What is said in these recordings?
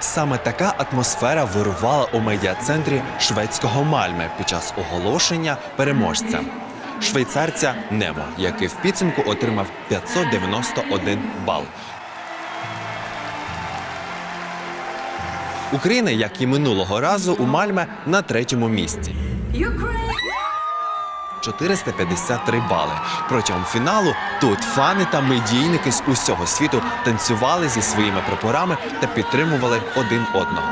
Саме така атмосфера вирувала у медіа-центрі шведського Мальме під час оголошення переможця. Швейцарця Немо, який в підсумку отримав 591 бал. Україна, як і минулого разу, у Мальме на третьому місці. 453 бали. Протягом фіналу тут фани та медійники з усього світу танцювали зі своїми прапорами та підтримували один одного.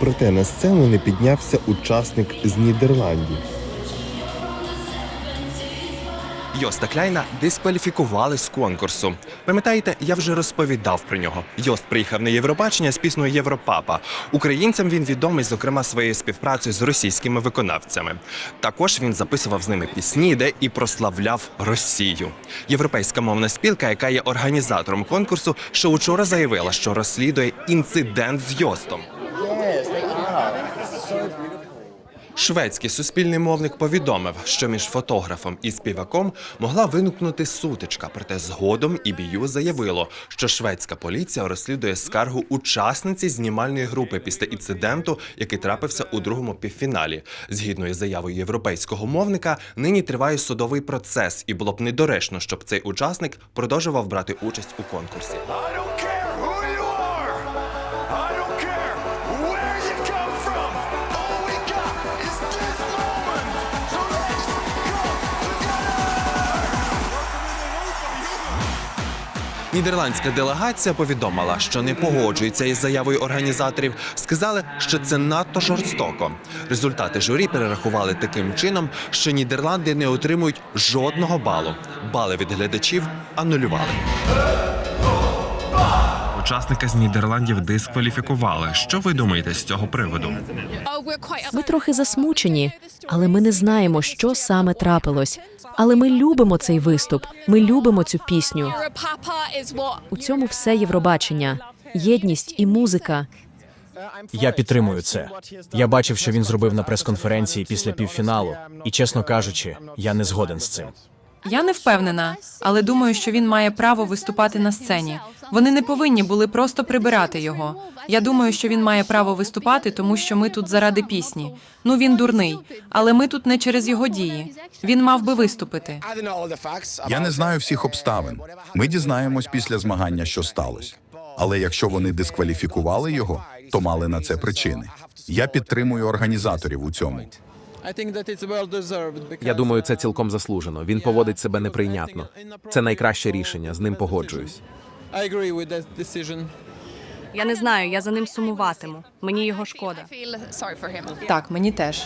Проте на сцену не піднявся учасник з Нідерландів. Йоста Кляйна дискваліфікували з конкурсу. Пам'ятаєте, я вже розповідав про нього. Йост приїхав на Євробачення з піснею Європапа. Українцям він відомий, зокрема, своєю співпрацею з російськими виконавцями. Також він записував з ними пісні, де і прославляв Росію. Європейська мовна спілка, яка є організатором конкурсу, ще учора заявила, що розслідує інцидент з Йостом. Шведський суспільний мовник повідомив, що між фотографом і співаком могла виникнути сутичка. Проте згодом ІБЮ заявило, що шведська поліція розслідує скаргу учасниці знімальної групи після інциденту, який трапився у другому півфіналі. Згідно із заявою європейського мовника, нині триває судовий процес, і було б недоречно, щоб цей учасник продовжував брати участь у конкурсі. Нідерландська делегація повідомила, що не погоджується із заявою організаторів. Сказали, що це надто жорстоко. Результати журі перерахували таким чином, що Нідерланди не отримують жодного балу. Бали від глядачів анулювали. Учасника з Нідерландів дискваліфікували. Що ви думаєте з цього приводу? Ми трохи засмучені, але ми не знаємо, що саме трапилось. Але ми любимо цей виступ. Ми любимо цю пісню. У цьому все Євробачення, єдність і музика. Я підтримую це. Я бачив, що він зробив на прес-конференції після півфіналу, і чесно кажучи, я не згоден з цим. Я не впевнена, але думаю, що він має право виступати на сцені. Вони не повинні були просто прибирати його. Я думаю, що він має право виступати, тому що ми тут заради пісні. Ну він дурний, але ми тут не через його дії. Він мав би виступити. Я не знаю всіх обставин. Ми дізнаємось після змагання, що сталося. Але якщо вони дискваліфікували його, то мали на це причини. Я підтримую організаторів у цьому. Я думаю, це цілком заслужено. Він поводить себе неприйнятно. Це найкраще рішення. З ним погоджуюсь. Я не знаю, я за ним сумуватиму. Мені його шкода. Так, мені теж.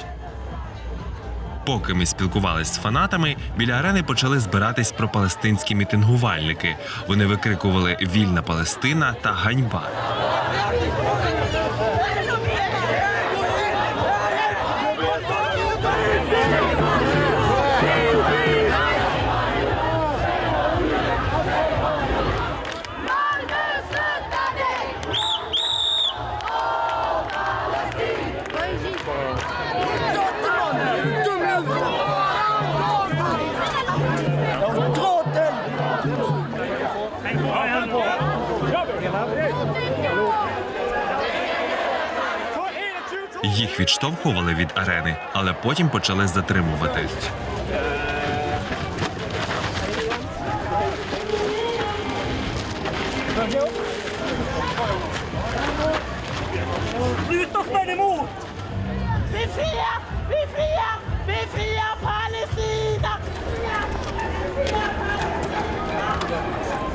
Поки ми спілкувалися з фанатами, біля арени почали збиратись пропалестинські мітингувальники. Вони викрикували Вільна Палестина та ганьба. Їх відштовхували від арени, але потім почали затримувати.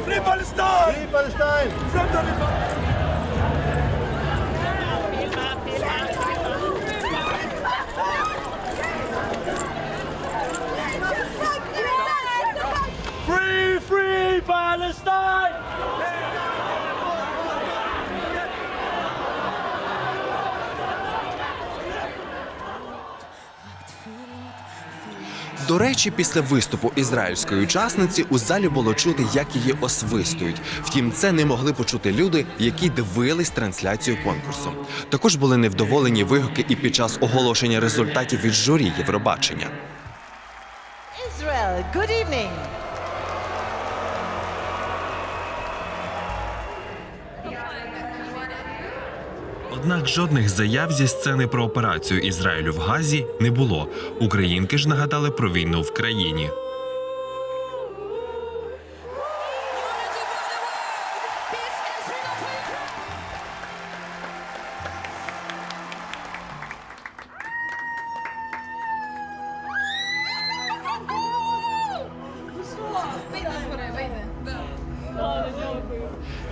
Free Palestine! Free Palestine! До речі, після виступу ізраїльської учасниці у залі було чути, як її освистують. Втім, це не могли почути люди, які дивились трансляцію конкурсу. Також були невдоволені вигуки і під час оголошення результатів від журі Євробачення. Israel, good evening. Однак жодних заяв зі сцени про операцію Ізраїлю в Газі не було. Українки ж нагадали про війну в країні.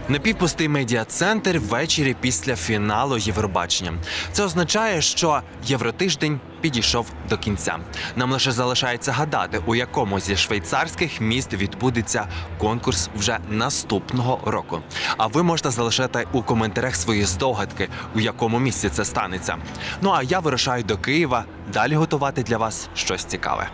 Напівпустий медіа-центр ввечері після фіналу Євробачення. Це означає, що Євротиждень підійшов до кінця. Нам лише залишається гадати, у якому зі швейцарських міст відбудеться конкурс вже наступного року. А ви можете залишати у коментарях свої здогадки, у якому місці це станеться. Ну а я вирушаю до Києва далі готувати для вас щось цікаве.